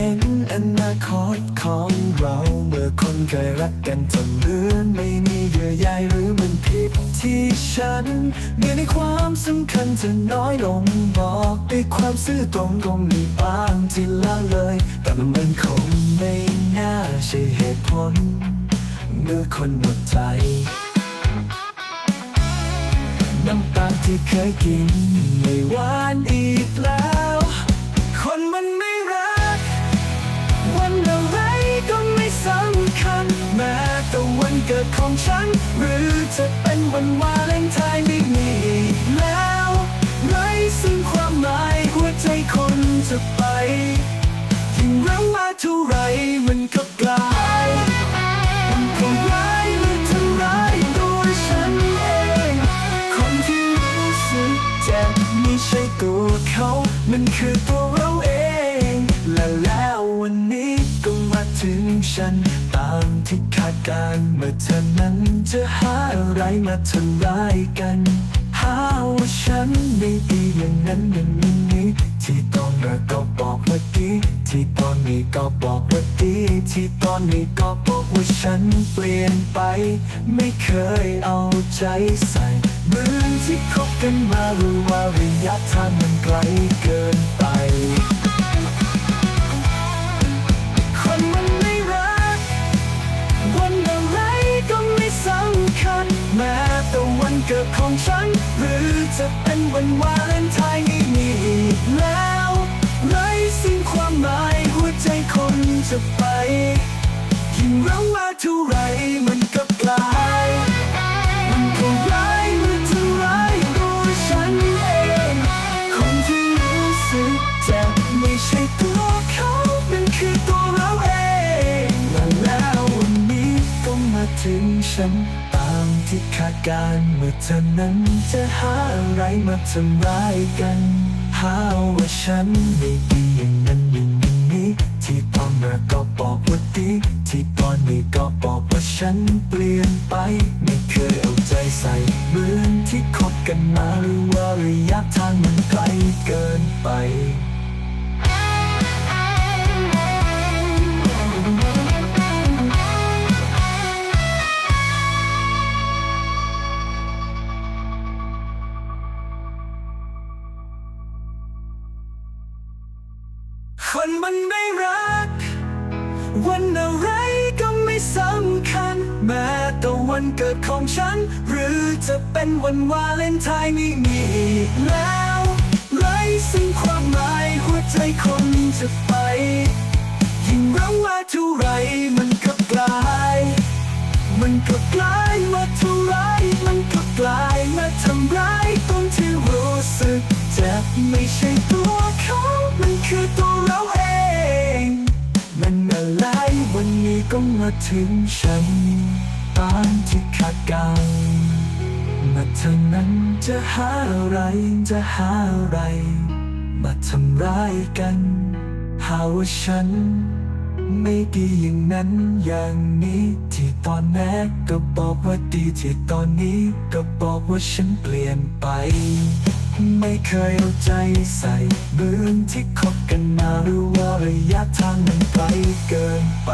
ห็นอนาคตของเรา เมื่อคนเคยรักกันจนเลือนไม่มีเยื่อใยหรือมันผิดที่ฉันเมื่อในความสำคัญจะน้อยลงบอกด้วยความซื่อตรงคงมีบ้างที่ละเลย แต่มันคงไม่น่าใช่เหตุผล เมื่อคนหมดใจน้ำตาที่เคยกินไม่หวานอี แต่วันเกิดของฉัน หรือจะเป็นวันวาเลนไทน์ไม่มีอีกแล้วไรซึ่งความหมายหัวใจคนจะไปยิ่งรักมาเท่าไรมันก็กลายมันก็ร้ายหรือทำร้ายตัวฉันเอง คนที่รู้สึกเจ็บไม่ใช่ตัวเขา มันคือตัวเราเอง และแล้ววันนี้ก็มาถึงฉัน ดการเมื่อเธอนั้นจะหาอะไรมาทำร้ายกัน หาว่าฉันไม่ดีอย่างนั้นอย่างนี้ ที่ตอนแรกก็บอกว่าดีที่ตอนนี้ก็บอกว่าดีที่ตอนนี้ก็บอกว่าฉันเปลี่ยนไป ไม่เคยเอาใจใส่เมือที่คบกันมารือว่าระยะทางมันไกล วันวาเลนไทน์ไม่มีอีกแล้วไร้สิ่งความหมายหัวใจคนจะไปยิ่งรักมาเท่าไรมันก็กลายมันก็ร้ายเมื่อทำร้ายตัวฉันเองคนที่รู้สึกเจ็บไม่ใช่ตัวเขามันคือตัวเราเองและแล้ววันนี้ก็มาถึงฉันามที่คาดการณ์เมื่อเธอนั้นจะหาอะไรมาทำร้ายกันหาว่าฉันไม่ดีอย่างนั้นอย่างนี้ ที่ตอนแรกก็บอกว่าดีที่ตอนนี้ก็บอกว่าฉันเปลี่ยนไป ไม่เคยเอาใจใส่เหมือนที่คบกันมาหรือว่าระยะทางมันไกลเกินไป คนมันไม่รัก วันอะไรก็ไม่สำคัญ แม้แต่วันเกิดของฉัน หรือจะเป็นวันวาเลนไทน์ไม่มีอีกแล้วไรซึ่งความหมายหัวใจคนจะไป ยิ่งรักว่าเท่าไรมันก็กลาย มันก็กลายมาเท่าไรมันก็กลายมาทำร้ายตรงที่รู้สึกเจ็บไม่ใช่ ก็มาถึงฉันตามที่คาดการมาเท่านั้นจะหาอะไรจะหาอะไร มาทำร้ายกัน หาว่าฉัน ไม่ดีอย่างนั้นอย่างนี้ที่ตอนแรกก็บอกว่าดีที่ตอนนี้ก็บอกว่าฉันเปลี่ยนไป ไม่เคยเอาใจใส่เหมือนที่คบกันมาหรือว่าระยะทางมันไกลเกินไป